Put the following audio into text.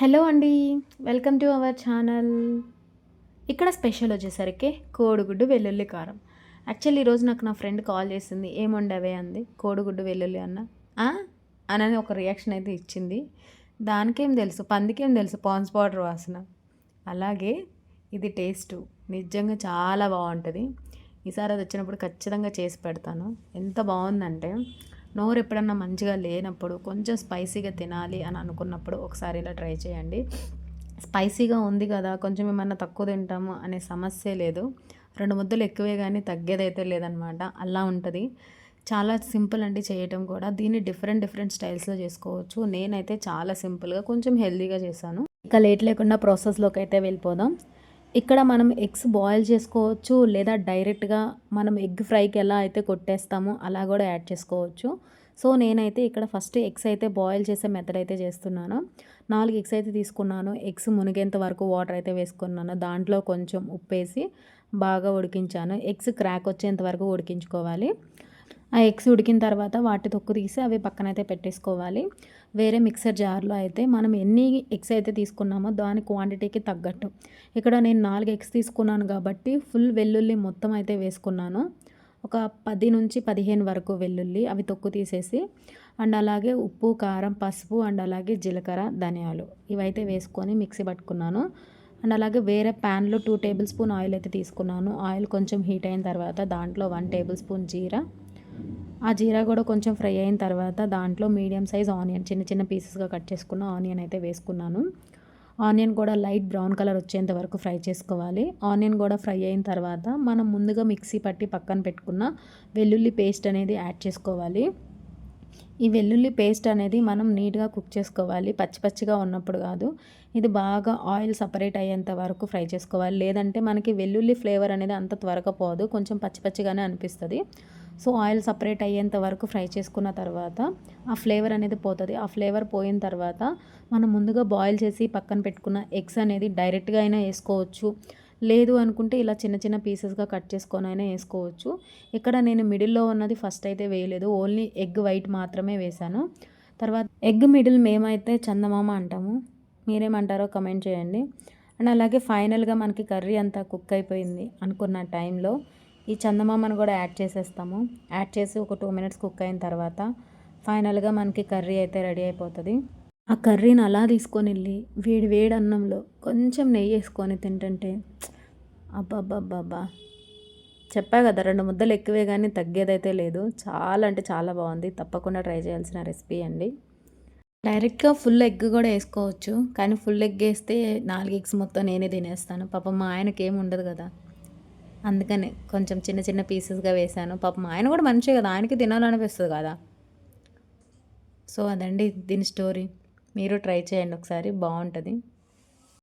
Hello అండి welcome to our channel. ఇక్కడ special వచ్చేసరికి కోడిగుడ్డు వెల్లుల్లి కారం. యాక్చువల్లీ ఈరోజు నాకు నా ఫ్రెండ్ కాల్ చేసింది ఏముండవే అంది. కోడిగుడ్డు వెల్లుల్లి అన్న. అనని ఒక రియాక్షన్ అయితే ఇచ్చింది. దానికేం తెలుసు పందికేం తెలుసు పాన్స్ పౌడర్ వాసన. అలాగే ఇది టేస్ట్ నిజంగా చాలా బాగుంటుంది. ఈసారి అది వచ్చినప్పుడు ఖచ్చితంగా చేసి పెడతాను. ఎంత బాగుందంటే నోరు ఎప్పుడన్నా మంచిగా లేనప్పుడు కొంచెం స్పైసీగా తినాలి అని అనుకున్నప్పుడు ఒకసారి ఇలా ట్రై చేయండి. స్పైసీగా ఉంది కదా కొంచెం ఏమన్నా తక్కువ తింటాము అనే సమస్య లేదు. రెండు ముద్దలు ఎక్కువే కానీ తగ్గేదైతే లేదనమాట. అలా ఉంటుంది. చాలా సింపుల్ అండి చేయటం కూడా. దీన్ని డిఫరెంట్ డిఫరెంట్ స్టైల్స్లో చేసుకోవచ్చు. నేనైతే చాలా సింపుల్గా కొంచెం హెల్తీగా చేశాను. ఇక లేట్ లేకుండా ప్రాసెస్లోకి అయితే వెళ్ళిపోదాం. ఇక్కడ మనం ఎగ్స్ బాయిల్ చేసుకోవచ్చు లేదా డైరెక్ట్గా మనం ఎగ్ ఫ్రైకి ఎలా అయితే కొట్టేస్తామో అలా కూడా యాడ్ చేసుకోవచ్చు. సో నేనైతే ఇక్కడ ఫస్ట్ ఎగ్స్ అయితే బాయిల్ చేసే మెథడ్ అయితే చేస్తున్నాను. నాలుగు ఎగ్స్ అయితే తీసుకున్నాను. ఎగ్స్ మునిగేంత వరకు వాటర్ అయితే వేసుకున్నాను. దాంట్లో కొంచెం ఉప్పేసి బాగా ఉడికించాను. ఎగ్స్ క్రాక్ వచ్చేంత వరకు ఉడికించుకోవాలి. ఆ ఎగ్స్ ఉడికిన తర్వాత వాటి తొక్కు తీసి అవి పక్కనైతే పెట్టేసుకోవాలి. వేరే మిక్సర్ జార్లో అయితే మనం ఎన్ని ఎగ్స్ అయితే తీసుకున్నామో దాని క్వాంటిటీకి తగ్గట్టు. ఇక్కడ నేను నాలుగు ఎగ్స్ తీసుకున్నాను కాబట్టి ఫుల్ వెల్లుల్లి మొత్తం అయితే వేసుకున్నాను. ఒక పది నుంచి పదిహేను వరకు వెల్లుల్లి అవి తొక్కు తీసేసి అండ్ అలాగే ఉప్పు కారం పసుపు అండ్ అలాగే జీలకర్ర ధనియాలు ఇవైతే వేసుకొని మిక్సీ పట్టుకున్నాను. అండ్ అలాగే వేరే ప్యాన్లో టూ టేబుల్ స్పూన్ ఆయిల్ అయితే తీసుకున్నాను. ఆయిల్ కొంచెం హీట్ అయిన తర్వాత దాంట్లో వన్ టేబుల్ స్పూన్ జీరా ఆ జీరా కూడా కొంచెం ఫ్రై అయిన తర్వాత దాంట్లో మీడియం సైజ్ ఆనియన్ చిన్న చిన్న పీసెస్గా కట్ చేసుకున్న ఆనియన్ అయితే వేసుకున్నాను. ఆనియన్ కూడా లైట్ బ్రౌన్ కలర్ వచ్చేంత వరకు ఫ్రై చేసుకోవాలి. ఆనియన్ కూడా ఫ్రై అయిన తర్వాత మనం ముందుగా మిక్సీ పట్టి పక్కన పెట్టుకున్న వెల్లుల్లి పేస్ట్ అనేది యాడ్ చేసుకోవాలి. ఈ వెల్లుల్లి పేస్ట్ అనేది మనం నీట్గా కుక్ చేసుకోవాలి. పచ్చి పచ్చిగా ఉన్నప్పుడు కాదు. ఇది బాగా ఆయిల్ సపరేట్ అయ్యేంత వరకు ఫ్రై చేసుకోవాలి. లేదంటే మనకి వెల్లుల్లి ఫ్లేవర్ అనేది అంత త్వరగా పోదు. కొంచెం పచ్చి పచ్చిగానే అనిపిస్తుంది. సో ఆయిల్ సపరేట్ అయ్యేంత వరకు ఫ్రై చేసుకున్న తర్వాత ఆ ఫ్లేవర్ అనేది పోతుంది. ఆ ఫ్లేవర్ పోయిన తర్వాత మనం ముందుగా బాయిల్ చేసి పక్కన పెట్టుకున్న ఎగ్స్ అనేది డైరెక్ట్గా అయినా వేసుకోవచ్చు. లేదు అనుకుంటే ఇలా చిన్న చిన్న పీసెస్గా కట్ చేసుకొని అయినా వేసుకోవచ్చు. ఇక్కడ నేను మిడిల్లో ఉన్నది ఫస్ట్ అయితే వేయలేదు. ఓన్లీ ఎగ్ వైట్ మాత్రమే వేశాను. తర్వాత ఎగ్ మిడిల్ మేమైతే చందమామ అంటాము. మీరేమంటారో కమెంట్ చేయండి. అండ్ అలాగే ఫైనల్గా మనకి కర్రీ అంతా కుక్ అయిపోయింది అనుకున్న టైంలో ఈ చందమామను కూడా యాడ్ చేసేస్తాము. యాడ్ చేసి ఒక టూ మినిట్స్ కుక్ అయిన తర్వాత ఫైనల్గా మనకి కర్రీ అయితే రెడీ అయిపోతుంది. ఆ కర్రీని అలా తీసుకొని వెళ్ళి వేడి వేడి అన్నంలో కొంచెం నెయ్యి వేసుకొని తింటుంటే అబ్బాబ్బాబ్బా చెప్పా కదా రెండు ముద్దలు ఎక్కువే కానీ తగ్గేదైతే లేదు. చాలా అంటే చాలా బాగుంది. తప్పకుండా ట్రై చేయాల్సిన రెసిపీ అండి. డైరెక్ట్గా ఫుల్ ఎగ్ కూడా వేసుకోవచ్చు. కానీ ఫుల్ ఎగ్ వేస్తే నాలుగు ఎగ్స్ మొత్తం నేనే తినేస్తాను. పాపం మా ఆయనకి ఏమి ఉండదు కదా. అందుకనే కొంచెం చిన్న చిన్న పీసెస్గా వేశాను. పాపం ఆయన కూడా మంచిగా కదా ఆయనకి తినాలనిపిస్తుంది కదా. సో అదండి దీని స్టోరీ. మీరు ట్రై చేయండి ఒకసారి బాగుంటుంది.